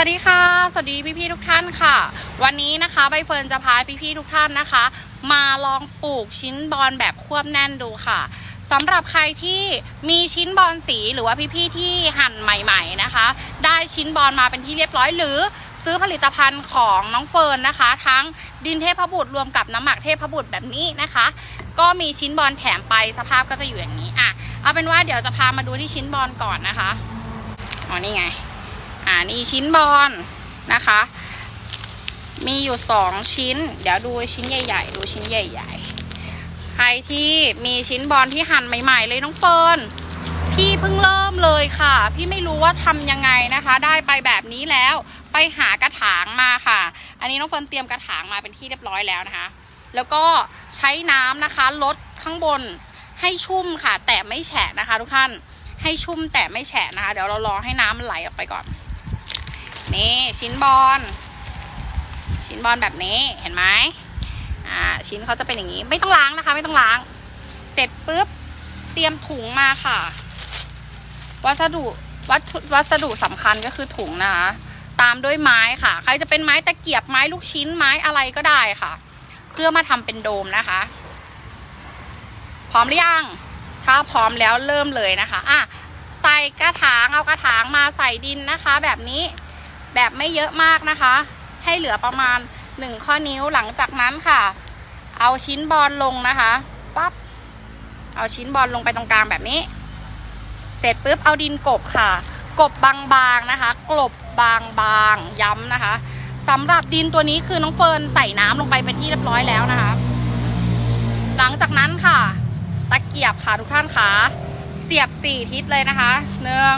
วัสดีค่ะ สวัสดีพี่ๆทุกท่านค่ะ วันนี้นะคะใบเฟิร์นจะพาพี่ๆทุกท่านนะคะ มาลองปลูกชิ้นบอลแบบควบแน่นดูค่ะสำหรับใครที่มีชิ้นบอลสีหรือว่าพี่ๆที่หั่นใหม่ๆนะคะ ได้ชิ้นบอลมาเป็นที่เรียบร้อยหรือซื้อผลิตภัณฑ์ของน้องเฟิร์นนะคะ ทั้งดินเทพบุตรรวมกับน้ำหมักเทพบุตรแบบนี้นะคะ ก็มีชิ้นบอลแถมไปสภาพก็จะอยู่อย่างนี้อะเอาเป็นว่าเดี๋ยวจะพามาดูที่ชิ้นบอลก่อนนะคะอ๋อนี่ไง อ่านี่ชิ้นบอลนะคะ มีอยู่สองชิ้น เดี๋ยวดูชิ้นใหญ่ ๆ ดูชิ้นใหญ่ ๆ ใครที่มีชิ้นบอลที่หั่นใหม่ ๆ เลยน้องเฟิร์นพี่เพิ่งเริ่มเลยค่ะ พี่ไม่รู้ว่าทำยังไงนะคะ ได้ไปแบบนี้แล้วไปหากระถางมาค่ะ อันนี้น้องเฟิร์นเตรียมกระถางมาเป็นที่เรียบร้อยแล้วนะคะ แล้วก็ใช้น้ำนะคะลดข้างบนให้ชุ่มค่ะ แต่ไม่แฉะนะคะ ทุกท่านให้ชุ่มแต่ไม่แฉะนะคะ เดี๋ยวเรารอให้น้ำมันไหลออกไปก่อน นี่ชิ้นบอลชิ้นบอลแบบนี้เห็นไหมอ่าชิ้นเขาจะเป็นอย่างนี้ ไม่ต้องล้างนะคะ ไม่ต้องล้าง เสร็จปุ๊บเตรียมถุงมาค่ะ วัสดุวัตถุวัสดุสำคัญก็คือถุงนะคะ ตามด้วยไม้ค่ะ ใครจะเป็นไม้ตะเกียบไม้ลูกชิ้นไม้อะไรก็ได้ค่ะ เพื่อมาทำเป็นโดมนะคะ พร้อมหรือยังถ้าพร้อมแล้วเริ่มเลยนะคะอะใส่กระถางเอากระถางมาใส่ดินนะคะ แบบนี้ แบบไม่เยอะมากนะคะ ให้เหลือประมาณหนึ่งข้อนิ้วหลังจากนั้นค่ะ เอาชิ้นบอลลงนะคะปั๊บเอาชิ้นบอลลงไปตรงกลางแบบนี้ เสร็จปุ๊บเอาดินกบค่ะ กบบางๆนะคะ กลบบางๆย้ำนะคะสำหรับดินตัวนี้คือน้องเฟิร์นใส่น้ำลงไปเป็นที่เรียบร้อยแล้วนะคะ หลังจากนั้นค่ะ ตะเกียบค่ะทุกท่านค่ะ เสียบสี่ทิศเลยนะคะหนึ่ง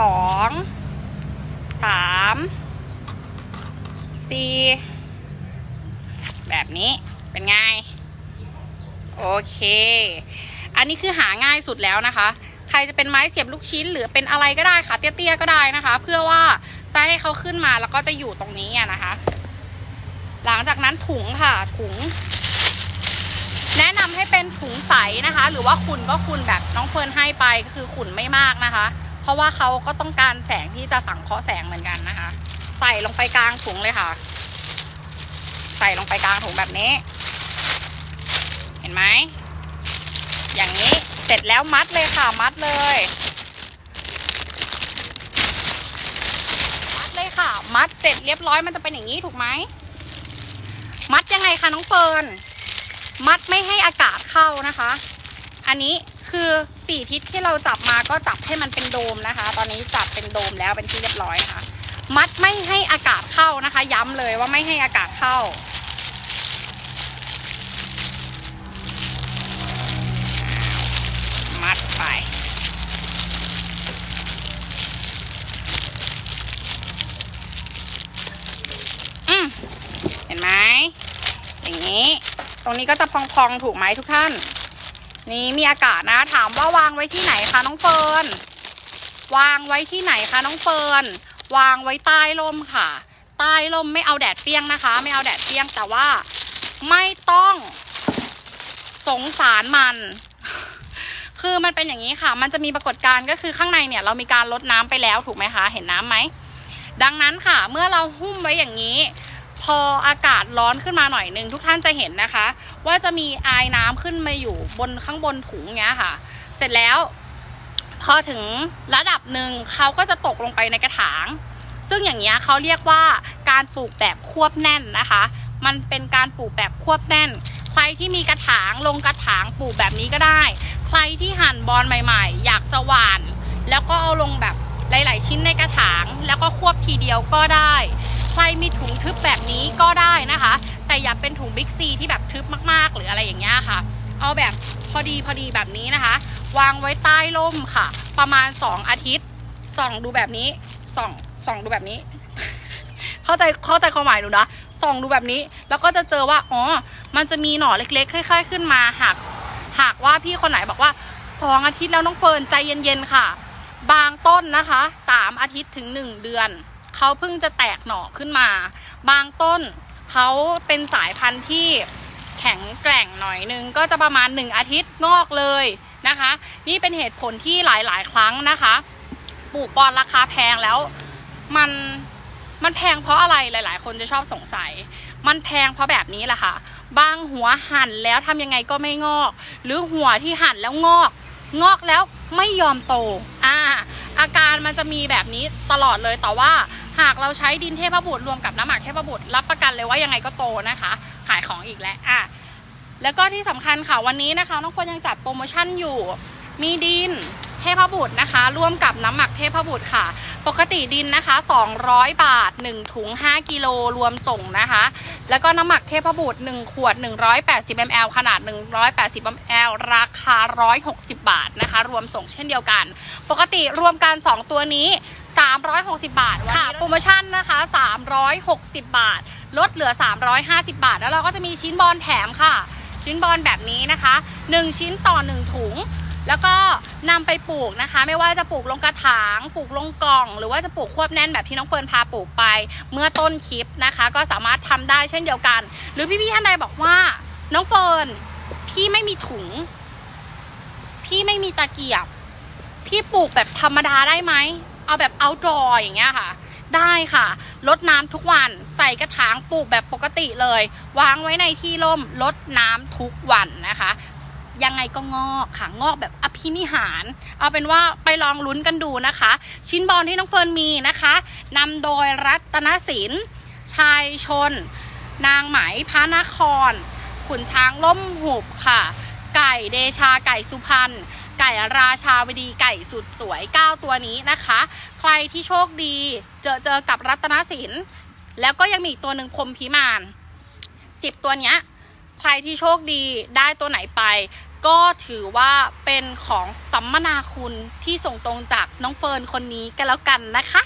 สอง สามสี่แบบนี้เป็นไง โอเค อันนี้คือหาง่ายสุดแล้วนะคะ ใครจะเป็นไม้เสียบลูกชิ้น หรือเป็นอะไรก็ได้ค่ะ เตี้ยๆก็ได้นะคะ เพื่อว่าจะให้เขาขึ้นมาแล้วก็จะอยู่ตรงนี้นะคะ หลังจากนั้นถุงค่ะถุง แนะนำให้เป็นถุงใสนะคะ หรือว่าขุนก็ขุนแบบน้องเฟิร์นให้ไปก็คือขุนไม่มากนะคะ เพราะว่าเขาก็ต้องการแสงที่จะสังเคราะห์แสงเหมือนกันนะคะ ใส่ลงไปกลางถุงเลยค่ะ ใส่ลงไปกลางถุงแบบนี้ เห็นไหมอย่างนี้เสร็จแล้วมัดเลยค่ะ มัดเลย มัดเลยค่ะ มัดเสร็จเรียบร้อยมันจะเป็นอย่างนี้ถูกไหมมัดยังไงคะน้องเฟิร์นมัดไม่ให้อากาศเข้านะคะ อันนี้ คือสี่ทิศที่เราจับมาก็จับให้มันเป็นโดมนะคะ ตอนนี้จับเป็นโดมแล้วเป็นที่เรียบร้อยนะคะ มัดไม่ให้อากาศเข้านะคะ ย้ำเลยว่าไม่ให้อากาศเข้า มัดไป อืมเห็นไหมอย่างนี้ ตรงนี้ก็จะพองๆถูกไหมทุกท่าน นี่มีอากาศนะ ถามว่าวางไว้ที่ไหนคะน้องเฟิร์นวางไว้ที่ไหนคะน้องเฟิร์นวางไว้ใต้ร่มค่ะ ใต้ร่มไม่เอาแดดเปรี้ยงนะคะ ไม่เอาแดดเปรี้ยงแต่ว่าไม่ต้อง สงสารมัน คือมันเป็นอย่างนี้ค่ะ มันจะมีปรากฏการณ์ก็คือข้างในเนี่ย เรามีการลดน้ำไปแล้วถูกไหมคะ เห็นน้ำไหมดังนั้นค่ะ เมื่อเราหุ้มไว้อย่างนี้ พออากาศร้อนขึ้นมาหน่อยหนึ่งทุกท่านจะเห็นนะคะ ว่าจะมีอายน้ำขึ้นมาอยู่บนข้างบนถุงเนี้ยค่ะ เสร็จแล้ว พอถึงระดับหนึ่งเขาก็จะตกลงไปในกระถาง ซึ่งอย่างเงี้ยเขาเรียกว่าการปลูกแบบควบแน่นนะคะ มันเป็นการปลูกแบบควบแน่น ใครที่มีกระถางลงกระถางปลูกแบบนี้ก็ได้ ใครที่หั่นบอลใหม่ ๆ อยากจะหวาน แล้วก็เอาลงแบบหลาย ๆ ชิ้นในกระถาง แล้วก็ควบทีเดียวก็ได้ ใครมีถุงทึบแบบนี้ก็ได้นะคะ แต่อย่าเป็นถุงบิ๊กซีที่แบบทึบมากๆ หรืออะไรอย่างเงี้ยค่ะ เอาแบบพอดีพอดีแบบนี้นะคะ วางไว้ใต้ร่มค่ะ ประมาณ 2 อาทิตย์ส่องดูแบบนี้ส่องส่องดูแบบนี้ เข้าใจเข้าใจความหมายหนูนะส่องดูแบบนี้ แล้วก็จะเจอว่าอ๋อมันจะมีหน่อเล็กๆ ค่อย ๆ ขึ้นมาหากหากว่าพี่คนไหนบอกว่าสองอาทิตย์แล้วน้องเฟิร์นใจเย็นๆค่ะ บางต้นนะคะสามอาทิตย์ถึงหนึ่งเดือน เขาเพิ่งจะแตกหน่อขึ้นมา บางต้นเขาเป็นสายพันธุ์ที่แข็งแกร่งหน่อยนึงก็จะประมาณหนึ่งอาทิตย์งอกเลยนะคะ นี่เป็นเหตุผลที่หลายๆ ครั้งนะคะ ปลูกบอลราคาแพงแล้วมันมันแพงเพราะอะไรหลายๆ คนจะชอบสงสัย มันแพงเพราะแบบนี้แหละค่ะ บางหัวหั่นแล้วทำยังไงก็ไม่งอก หรือหัวที่หั่นแล้วงอก งอกแล้วไม่ยอมโต อ่า อาการมันจะมีแบบนี้ตลอดเลยแต่ว่า หากเราใช้ดินเทพบุตรรวมกับน้ำหมักเทพบุตรรับประกันเลยว่ายังไงก็โตนะคะ ขายของอีกแล้วอะแล้วก็ที่สำคัญค่ะวันนี้นะคะน้องคนยังจัดโปรโมชั่นอยู่ มีดิน ทพบุตรนะคะ ร่วมกับน้ำหมักเทพบุตรค่ะ ปกติดินนะคะ 200 บาท 1 ถุง 5 กิโลรวมส่งนะคะ แล้วก็น้ำหมักเทพบุตร 1 ขวด 180 ml ขนาด 180 ml ราคา 160 บาทนะคะ รวมส่งเช่นเดียวกัน ปกติรวมกัน 2 ตัวนี้ 360 บาทค่ะ โปรโมชั่นนะคะ 360 บาท ลดเหลือ 350 บาท แล้วเราก็จะมีชิ้นบอลแถมค่ะ ชิ้นบอลแบบนี้นะคะ 1 ชิ้นต่อ 1 ถุง แล้วก็นำไปปลูกนะคะ ไม่ว่าจะปลูกลงกระถาง ปลูกลงกล่อง หรือว่าจะปลูกควบแน่นแบบที่น้องเฟิร์นพาปลูกไป เมื่อต้นคลิปนะคะ ก็สามารถทำได้เช่นเดียวกัน หรือพี่ๆท่านใดบอกว่า น้องเฟิร์นพี่ไม่มีถุง พี่ไม่มีตะเกียบ พี่ปลูกแบบธรรมดาได้ไหมเอาแบบ outdoor อย่างเงี้ยค่ะได้ค่ะลดน้ำทุกวันใส่กระถางปลูกแบบปกติเลย วางไว้ในที่ร่มลดน้ำทุกวันนะคะ ยังไงก็งอกค่ะงอกแบบอภินิหาร เอาเป็นว่าไปลองลุ้นกันดูนะคะ ชิ้นบอลที่น้องเฟิร์นมีนะคะนำโดยรัตนศิลป์ชายชน นางไหมพระนคร ขุนช้างล่มหุบค่ะ ไก่เดชาไก่สุพรรณไก่ราชาวดีไก่สุดสวย 9 ตัวนี้นะคะ ใครที่โชคดีเจอเจอกับรัตนศิลป์แล้วก็ยังมีอีกตัวหนึ่งคมพิมาน 10 ตัวเนี้ยใครที่โชคดีได้ตัวไหนไป ก็ถือว่าเป็นของสัมมนาคุณที่ส่งตรงจากน้องเฟิร์นคนนี้กันแล้วกันนะคะ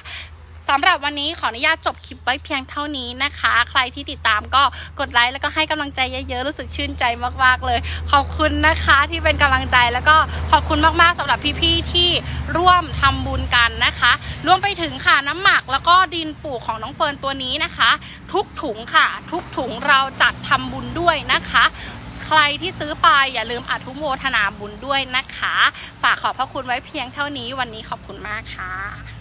สำหรับวันนี้ขออนุญาตจบคลิปไว้เพียงเท่านี้นะคะ ใครที่ติดตามก็กดไลค์แล้วก็ให้กำลังใจเยอะๆ รู้สึกชื่นใจมากๆเลย ขอบคุณนะคะที่เป็นกำลังใจแล้วก็ขอบคุณมากๆสำหรับพี่ๆที่ร่วมทำบุญกันนะคะ รวมไปถึงค่ะน้ำหมักแล้วก็ดินปลูกของน้องเฟิร์นตัวนี้นะคะ ทุกถุงค่ะ ทุกถุงเราจัดทำบุญด้วยนะคะ ใครที่ซื้อไปอย่าลืมอทุโมทนาบุญด้วยนะคะ ฝากขอบพระคุณไว้เพียงเท่านี้วันนี้ขอบคุณมากค่ะ